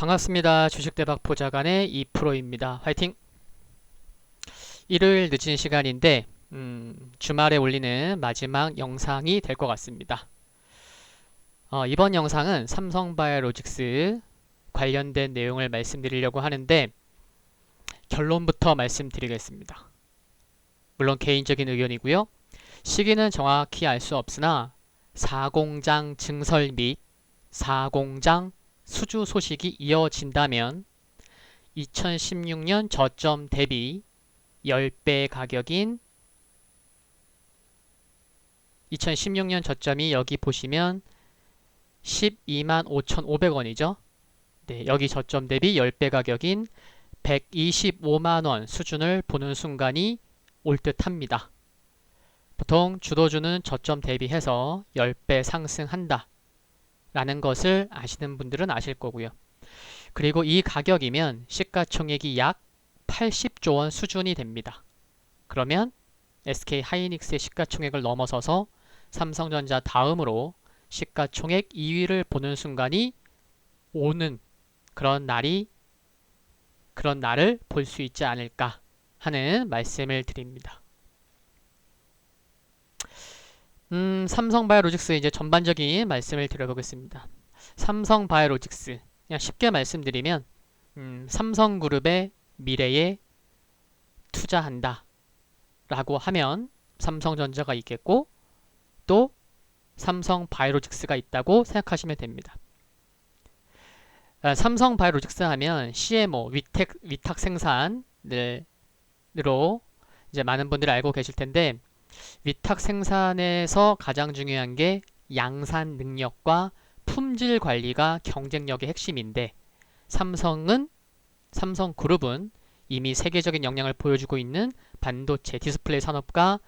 반갑습니다. 주식대박 보좌관의 이프로입니다. 화이팅! 일요일 늦은 시간인데 음, 주말에 올리는 마지막 영상이 될 것 같습니다. 어, 이번 영상은 삼성바이오로직스 관련된 내용을 말씀드리려고 하는데 결론부터 말씀드리겠습니다. 물론 개인적인 의견이고요. 시기는 정확히 알 수 없으나 사공장 증설 및 사공장 수주 소식이 이어진다면 2016년 저점 대비 10배 가격인 2016년 저점이 여기 보시면 12만 5,500원이죠. 네, 여기 저점 대비 10배 가격인 125만원 수준을 보는 순간이 올 듯합니다. 보통 주도주는 저점 대비해서 10배 상승한다. 라는 것을 아시는 분들은 아실 거고요. 그리고 이 가격이면 시가총액이 약 80조 원 수준이 됩니다. 그러면 SK 하이닉스의 시가총액을 넘어서서 삼성전자 다음으로 시가총액 2위를 보는 순간이 오는 그런 날이 그런 날을 볼 수 있지 않을까 하는 말씀을 드립니다. 음, 삼성 바이오로직스 이제 전반적인 말씀을 드려보겠습니다. 삼성 바이오로직스 그냥 쉽게 말씀드리면 음, 삼성그룹의 미래에 투자한다 라고 하면 삼성전자가 있겠고 또 삼성 바이오로직스가 있다고 생각하시면 됩니다. 아, 삼성 바이오로직스 하면 CMO 위탁, 위탁 생산으로 이제 많은 분들이 알고 계실 텐데 위탁 생산에서 가장 중요한 게 양산 능력과 품질 관리가 경쟁력의 핵심인데 삼성은 삼성그룹은 이미 세계적인 역량을 보여주고 있는 반도체 디스플레이 산업과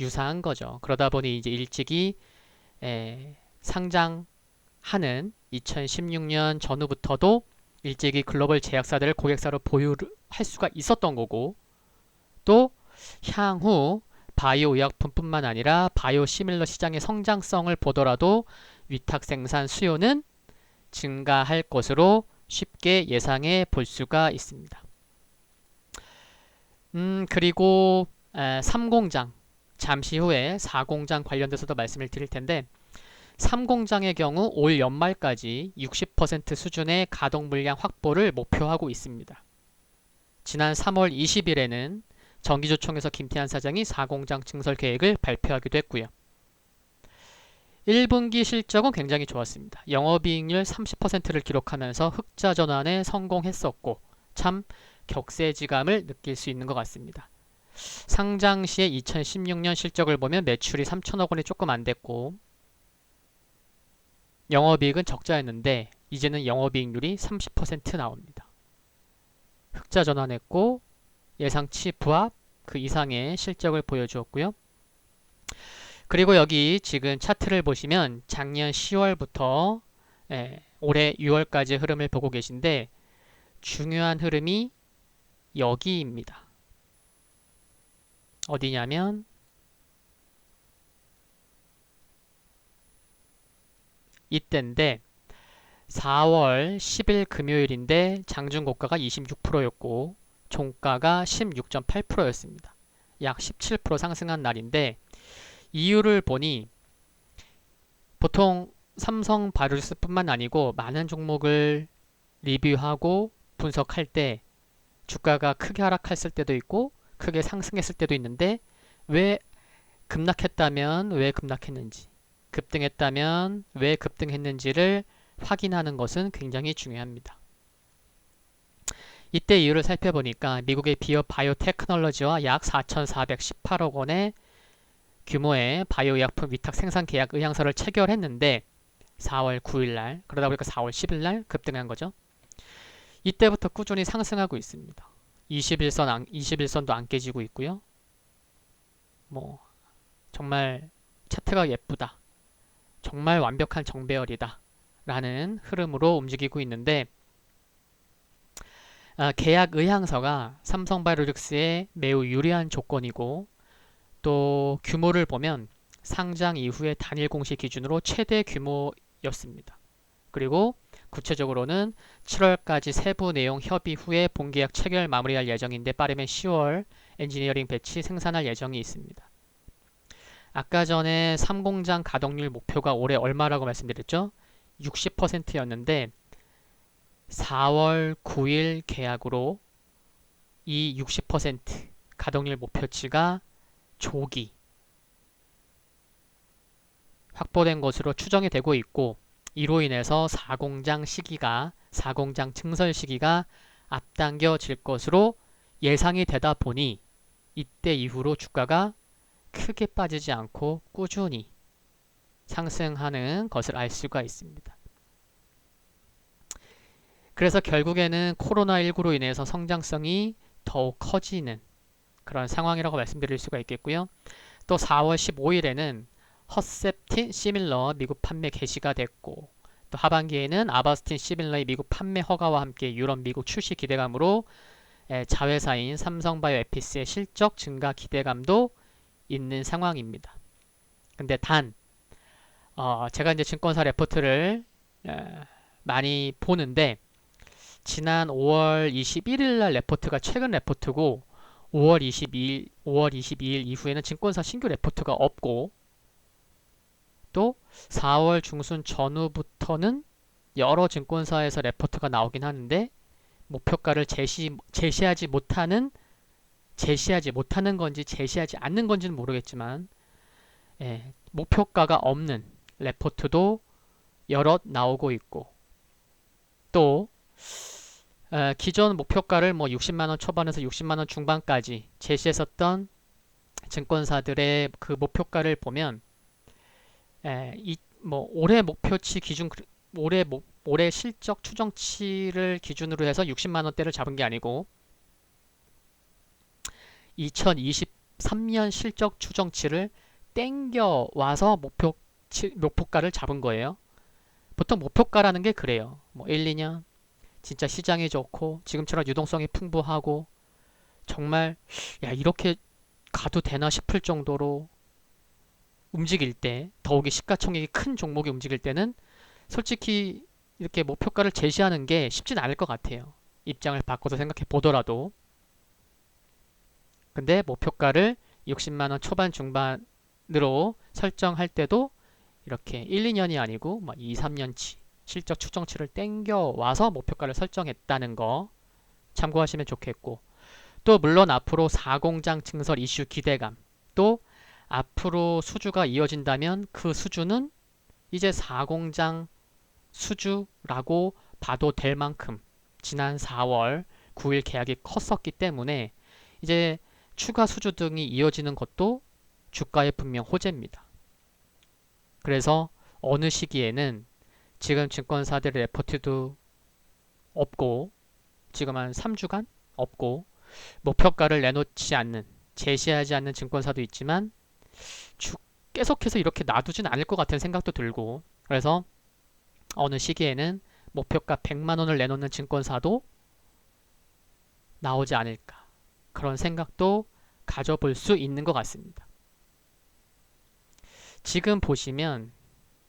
유사한 거죠. 그러다 보니 이제 일찍이 에, 상장하는 2016년 전후부터도 일찍이 글로벌 제약사들을 고객사로 보유할 수가 있었던 거고 또 향후 바이오 의약품뿐만 아니라 바이오 시밀러 시장의 성장성을 보더라도 위탁 생산 수요는 증가할 것으로 쉽게 예상해 볼 수가 있습니다. 음, 그리고 에, 3공장 잠시 후에 4공장 관련돼서도 말씀을 드릴 텐데 3공장의 경우 올 연말까지 60% 수준의 가동 물량 확보를 목표하고 있습니다. 지난 3월 20일에는 정기조총에서 김태한 사장이 4공장 증설 계획을 발표하기도 했고요. 1분기 실적은 굉장히 좋았습니다. 영업이익률 30%를 기록하면서 흑자 전환에 성공했었고 참 격세지감을 느낄 수 있는 것 같습니다. 상장 시의 2016년 실적을 보면 매출이 3천억 원이 조금 안 됐고 영업이익은 적자였는데 이제는 영업이익률이 30% 나옵니다. 흑자 전환했고 예상치 부합 그 이상의 실적을 보여주었고요. 그리고 여기 지금 차트를 보시면 작년 10월부터 예, 올해 6월까지 흐름을 보고 계신데 중요한 흐름이 여기입니다. 어디냐면 이때인데 4월 10일 금요일인데 장중 고가가 26%였고 종가가 16.8%였습니다. 약 17% 상승한 날인데 이유를 보니 보통 삼성 바이오리스뿐만 아니고 많은 종목을 리뷰하고 분석할 때 주가가 크게 하락했을 때도 있고 크게 상승했을 때도 있는데 왜 급락했다면 왜 급락했는지 급등했다면 왜 급등했는지를 확인하는 것은 굉장히 중요합니다. 이때 이유를 살펴보니까 미국의 비어 바이오 테크놀로지와 약 4,418억 원의 규모의 바이오 약품 위탁 생산 계약 의향서를 체결했는데 4월 9일 날 그러다 보니까 4월 10일 날 급등한 거죠. 이때부터 꾸준히 상승하고 있습니다. 21선 안, 21선도 안 깨지고 있고요. 뭐 정말 차트가 예쁘다. 정말 완벽한 정배열이다. 라는 흐름으로 움직이고 있는데 아, 계약 의향서가 삼성 바이오로직스에 매우 유리한 조건이고 또 규모를 보면 상장 이후의 단일 공시 기준으로 최대 규모였습니다. 그리고 구체적으로는 7월까지 세부 내용 협의 후에 본계약 체결 마무리할 예정인데 빠르면 10월 엔지니어링 배치 생산할 예정이 있습니다. 아까 전에 3공장 가동률 목표가 올해 얼마라고 말씀드렸죠? 60%였는데 4월 9일 계약으로 이 60% 가동률 목표치가 조기 확보된 것으로 추정이 되고 있고 이로 인해서 4공장 시기가 4공장 증설 시기가 앞당겨질 것으로 예상이 되다 보니 이때 이후로 주가가 크게 빠지지 않고 꾸준히 상승하는 것을 알 수가 있습니다. 그래서 결국에는 코로나19로 인해서 성장성이 더욱 커지는 그런 상황이라고 말씀드릴 수가 있겠고요. 또 4월 15일에는 허셉틴 시밀러 미국 판매 개시가 됐고 또 하반기에는 아바스틴 시밀러의 미국 판매 허가와 함께 유럽 미국 출시 기대감으로 자회사인 삼성바이오 에피스의 실적 증가 기대감도 있는 상황입니다. 근데 단 어, 제가 이제 증권사 레포트를 에, 많이 보는데 지난 5월 21일 날 레포트가 최근 레포트고 5월 22일 5월 22일 이후에는 증권사 신규 레포트가 없고 또 4월 중순 전후부터는 여러 증권사에서 레포트가 나오긴 하는데 목표가를 제시, 제시하지 못하는 제시하지 못하는 건지 제시하지 않는 건지는 모르겠지만 예, 목표가가 없는 레포트도 여럿 나오고 있고 또 어, 기존 목표가를 뭐 60만원 초반에서 60만원 중반까지 제시했었던 증권사들의 그 목표가를 보면 에, 이, 뭐 올해 목표치 기준 올해 목, 올해 실적 추정치를 기준으로 해서 60만 원대를 잡은 게 아니고 2023년 실적 추정치를 땡겨 와서 목표치, 목표가를 잡은 거예요. 보통 목표가라는 게 그래요. 뭐 1, 2년 진짜 시장이 좋고 지금처럼 유동성이 풍부하고 정말 야 이렇게 가도 되나 싶을 정도로 움직일 때 더욱이 시가총액이 큰 종목이 움직일 때는 솔직히 이렇게 목표가를 제시하는 게 쉽진 않을 것 같아요. 입장을 바꿔서 생각해 보더라도 근데 목표가를 60만원 초반 중반으로 설정할 때도 이렇게 1, 2년이 아니고 2, 3년치 실적 추정치를 땡겨 와서 목표가를 설정했다는 거 참고하시면 좋겠고 또 물론 앞으로 4공장 증설 이슈 기대감 또 앞으로 수주가 이어진다면 그 수주는 이제 4공장 수주라고 봐도 될 만큼 지난 4월 9일 계약이 컸었기 때문에 이제 추가 수주 등이 이어지는 것도 주가에 분명 호재입니다. 그래서 어느 시기에는 지금 증권사들의 레포트도 없고 지금 한 3주간 없고 목표가를 내놓지 않는 제시하지 않는 증권사도 있지만 계속해서 이렇게 놔두진 않을 것 같은 생각도 들고 그래서 어느 시기에는 목표가 100만 원을 내놓는 증권사도 나오지 않을까 그런 생각도 가져볼 수 있는 것 같습니다. 지금 보시면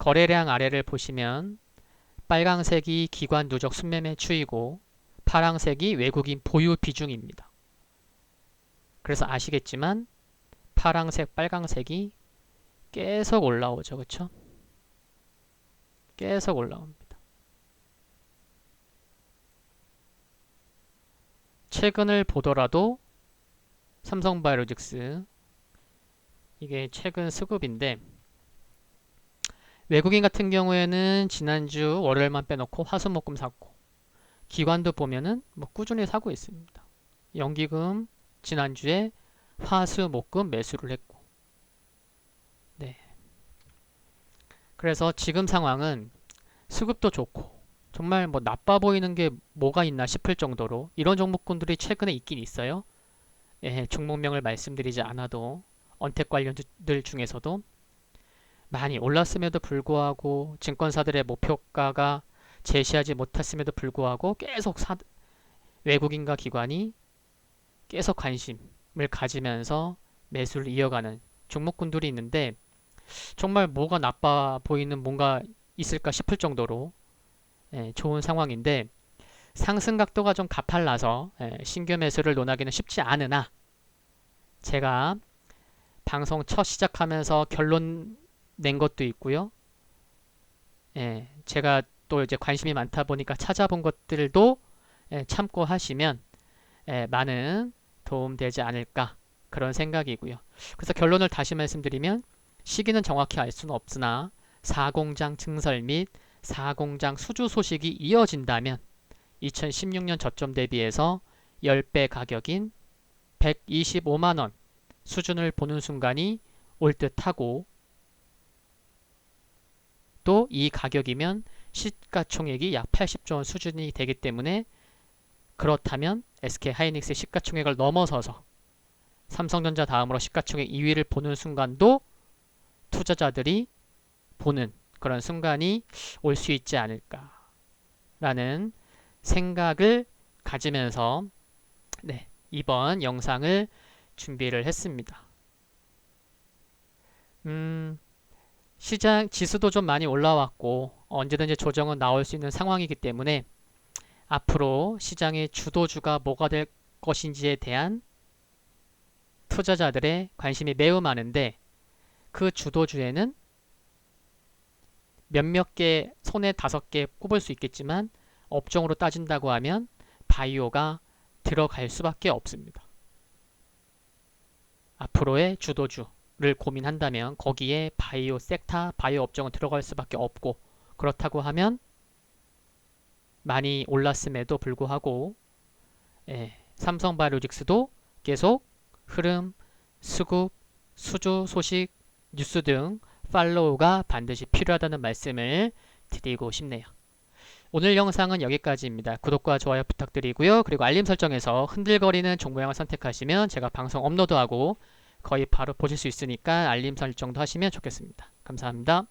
거래량 아래를 보시면 빨강색이 기관 누적 순매매 추이고 파랑색이 외국인 보유 비중입니다. 그래서 아시겠지만 파랑색, 빨강색이 계속 올라오죠. 그쵸? 계속 올라옵니다. 최근을 보더라도 삼성바이오로직스 이게 최근 수급인데 외국인 같은 경우에는 지난주 월요일만 빼놓고 화수목금 샀고 기관도 보면은 뭐 꾸준히 사고 있습니다. 연기금 지난주에 화수, 목금 매수를 했고 네. 그래서 지금 상황은 수급도 좋고 정말 뭐 나빠 보이는 게 뭐가 있나 싶을 정도로 이런 종목군들이 최근에 있긴 있어요. 예, 종목명을 말씀드리지 않아도 언택 관련들 중에서도 많이 올랐음에도 불구하고 증권사들의 목표가가 제시하지 못했음에도 불구하고 계속 사, 외국인과 기관이 계속 관심 을 가지면서 매수를 이어가는 종목군들이 있는데 정말 뭐가 나빠 보이는 뭔가 있을까 싶을 정도로 예, 좋은 상황인데 상승 각도가 좀 가팔라서 예, 신규 매수를 논하기는 쉽지 않으나 제가 방송 첫 시작하면서 결론 낸 것도 있고요. 예, 제가 또 이제 관심이 많다 보니까 찾아본 것들도 예, 참고하시면 예, 많은 도움 되지 않을까 그런 생각이고요. 그래서 결론을 다시 말씀드리면 시기는 정확히 알 수는 없으나 사공장 증설 및 사공장 수주 소식이 이어진다면 2016년 저점 대비해서 10배 가격인 125만원 수준을 보는 순간이 올 듯하고 또 이 가격이면 시가총액이 약 80조 원 수준이 되기 때문에 그렇다면 SK 하이닉스의 시가총액을 넘어서서 삼성전자 다음으로 시가총액 2위를 보는 순간도 투자자들이 보는 그런 순간이 올 수 있지 않을까라는 생각을 가지면서 네, 이번 영상을 준비를 했습니다. 음, 시장 지수도 좀 많이 올라왔고 언제든지 조정은 나올 수 있는 상황이기 때문에 앞으로 시장의 주도주가 뭐가 될 것인지에 대한 투자자들의 관심이 매우 많은데 그 주도주에는 몇몇 개 손에 다섯 개 꼽을 수 있겠지만 업종으로 따진다고 하면 바이오가 들어갈 수밖에 없습니다. 앞으로의 주도주 를 고민한다면 거기에 바이오 섹터, 바이오 업종은 들어갈 수밖에 없고 그렇다고 하면 많이 올랐음에도 불구하고 예, 삼성바이오로직스도 계속 흐름, 수급, 수주 소식, 뉴스 등 팔로우가 반드시 필요하다는 말씀을 드리고 싶네요. 오늘 영상은 여기까지입니다. 구독과 좋아요 부탁드리고요. 그리고 알림 설정에서 흔들거리는 종모양을 선택하시면 제가 방송 업로드하고 거의 바로 보실 수 있으니까 알림 설정도 하시면 좋겠습니다. 감사합니다.